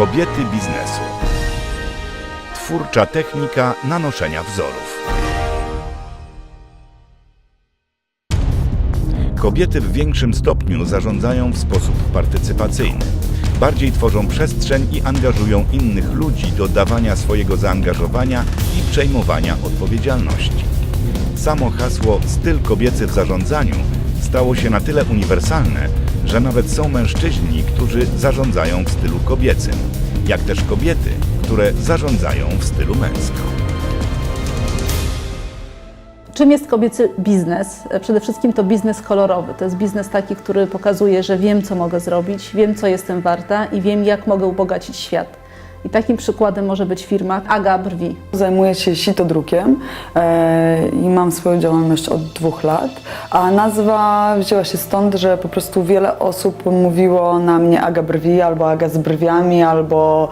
Kobiety biznesu. Twórcza technika nanoszenia wzorów. Kobiety w większym stopniu zarządzają w sposób partycypacyjny. Bardziej tworzą przestrzeń i angażują innych ludzi do dawania swojego zaangażowania i przejmowania odpowiedzialności. Samo hasło styl kobiecy w zarządzaniu stało się na tyle uniwersalne, że nawet są mężczyźni, którzy zarządzają w stylu kobiecym, jak też kobiety, które zarządzają w stylu męskim. Czym jest kobiecy biznes? Przede wszystkim to biznes kolorowy. To jest biznes taki, który pokazuje, że wiem, co mogę zrobić, wiem, co jestem warta i wiem, jak mogę ubogacić świat. I takim przykładem może być firma Aga Brwi. Zajmuję się sitodrukiem e, i mam swoją działalność od dwóch lat, a nazwa wzięła się stąd, że po prostu wiele osób mówiło na mnie Aga Brwi, albo Aga z brwiami, albo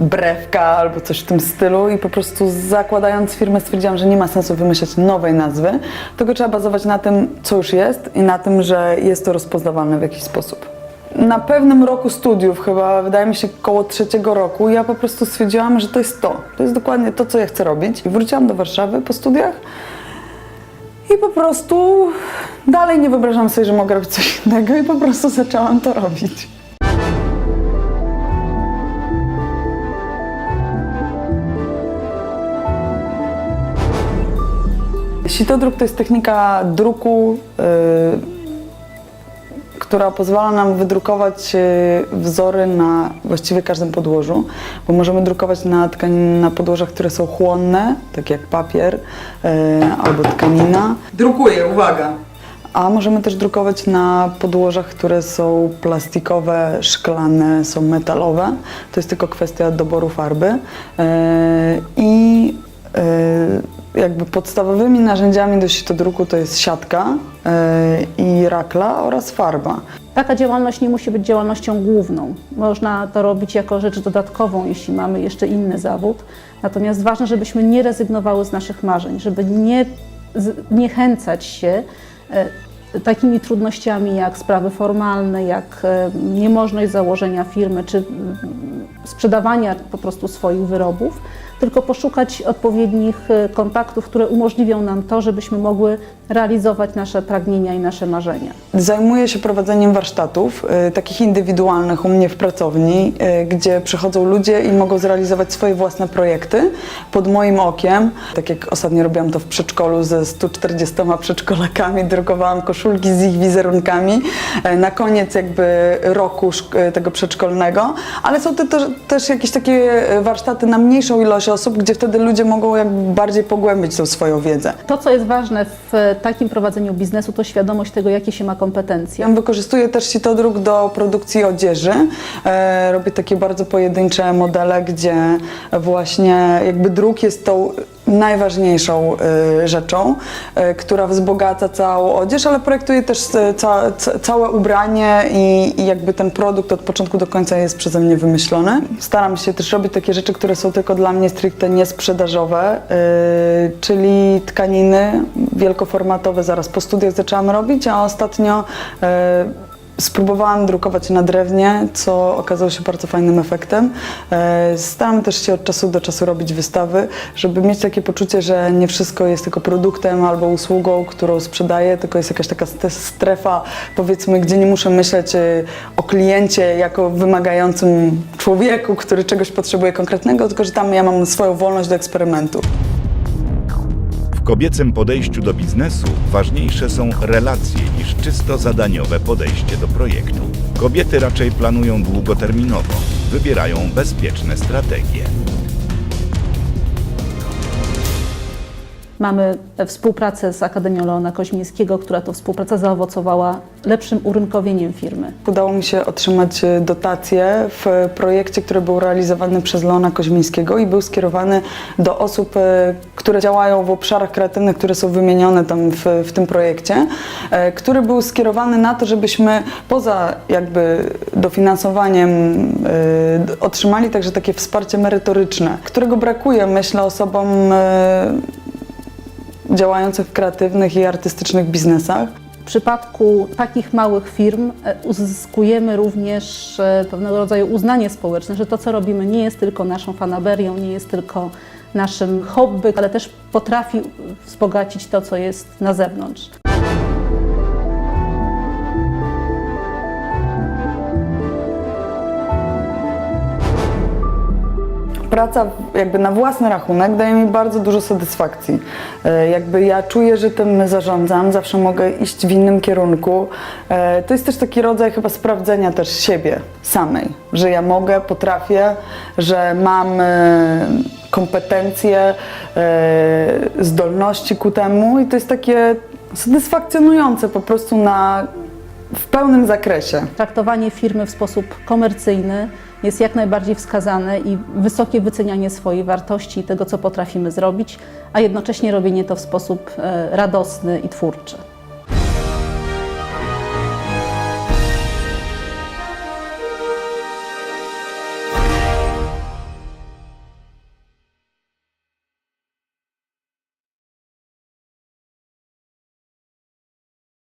brewka, albo coś w tym stylu i po prostu zakładając firmę stwierdziłam, że nie ma sensu wymyślać nowej nazwy, tylko trzeba bazować na tym, co już jest i na tym, że jest to rozpoznawalne w jakiś sposób. Na pewnym roku studiów, chyba wydaje mi się koło trzeciego roku, ja po prostu stwierdziłam, że to jest to. To jest dokładnie to, co ja chcę robić. I wróciłam do Warszawy po studiach i po prostu dalej nie wyobrażam sobie, że mogę robić coś innego i po prostu zaczęłam to robić. Sitodruk to jest technika druku, yy, która pozwala nam wydrukować y, wzory na właściwie każdym podłożu, bo możemy drukować na, tkanin, na podłożach, które są chłonne, tak jak papier y, albo tkanina. Drukuję, uwaga! A możemy też drukować na podłożach, które są plastikowe, szklane, są metalowe. To jest tylko kwestia doboru farby. Y, I jakby podstawowymi narzędziami do sitodruku to jest siatka y, i rakla oraz farba. Taka działalność nie musi być działalnością główną. Można to robić jako rzecz dodatkową, jeśli mamy jeszcze inny zawód. Natomiast ważne, żebyśmy nie rezygnowały z naszych marzeń, żeby nie z- niechęcać się e, takimi trudnościami jak sprawy formalne, jak e, niemożność założenia firmy czy mm, sprzedawania po prostu swoich wyrobów, tylko poszukać odpowiednich e, kontaktów, które umożliwią nam to, żebyśmy mogły realizować nasze pragnienia i nasze marzenia. Zajmuję się prowadzeniem warsztatów, y, takich indywidualnych u mnie w pracowni, y, gdzie przychodzą ludzie i mogą zrealizować swoje własne projekty pod moim okiem. Tak jak ostatnio robiłam to w przedszkolu ze 140 przedszkolakami, drukowałam koszulki z ich wizerunkami na koniec jakby roku tego przedszkolnego, ale są też, jakieś takie warsztaty na mniejszą ilość osób, gdzie wtedy ludzie mogą jakby bardziej pogłębić tą swoją wiedzę. To, co jest ważne w takim prowadzeniu biznesu, to świadomość tego, jakie się ma kompetencje. Ja wykorzystuję też sitodruk do produkcji odzieży. E, robię takie bardzo pojedyncze modele, gdzie właśnie jakby druk jest tą najważniejszą e, rzeczą, e, która wzbogaca całą odzież, ale projektuję też e, ca, ca, całe ubranie i, i jakby ten produkt od początku do końca jest przeze mnie wymyślony. Staram się też robić takie rzeczy, które są tylko dla mnie stricte niesprzedażowe, czyli tkaniny wielkoformatowe zaraz po studiach zaczęłam robić, a ostatnio Spróbowałam drukować na drewnie, co okazało się bardzo fajnym efektem. E, Staram też się od czasu do czasu robić wystawy, żeby mieć takie poczucie, że nie wszystko jest tylko produktem albo usługą, którą sprzedaję, tylko jest jakaś taka strefa, powiedzmy, gdzie nie muszę myśleć e, o kliencie jako wymagającym człowieku, który czegoś potrzebuje konkretnego, tylko że tam ja mam swoją wolność do eksperymentu. Kobiecym podejściu do biznesu ważniejsze są relacje niż czysto zadaniowe podejście do projektu. Kobiety raczej planują długoterminowo, wybierają bezpieczne strategie. Mamy współpracę z Akademią Leona Koźmińskiego, która to współpraca zaowocowała lepszym urynkowieniem firmy. Udało mi się otrzymać e, dotację w projekcie, który był realizowany przez Leona Koźmińskiego i był skierowany do osób, e, które działają w obszarach kreatywnych, które są wymienione tam w, w tym projekcie, e, który był skierowany na to, żebyśmy poza jakby dofinansowaniem e, otrzymali także takie wsparcie merytoryczne, którego brakuje, myślę, osobom e, działających w kreatywnych i artystycznych biznesach. W przypadku takich małych firm e, uzyskujemy również e, pewnego rodzaju uznanie społeczne, że to, co robimy, nie jest tylko naszą fanaberią, nie jest tylko naszym hobby, ale też potrafi wzbogacić to, co jest na zewnątrz. Praca jakby na własny rachunek daje mi bardzo dużo satysfakcji. E, Jakby ja czuję, że tym zarządzam, zawsze mogę iść w innym kierunku. E, To jest też taki rodzaj chyba sprawdzenia też siebie samej, że ja mogę, potrafię, że mam e, kompetencje, zdolności ku temu i to jest takie satysfakcjonujące po prostu na, w pełnym zakresie. Traktowanie firmy w sposób komercyjny jest jak najbardziej wskazane i wysokie wycenianie swojej wartości i tego, co potrafimy zrobić, a jednocześnie robienie to w sposób e, radosny i twórczy.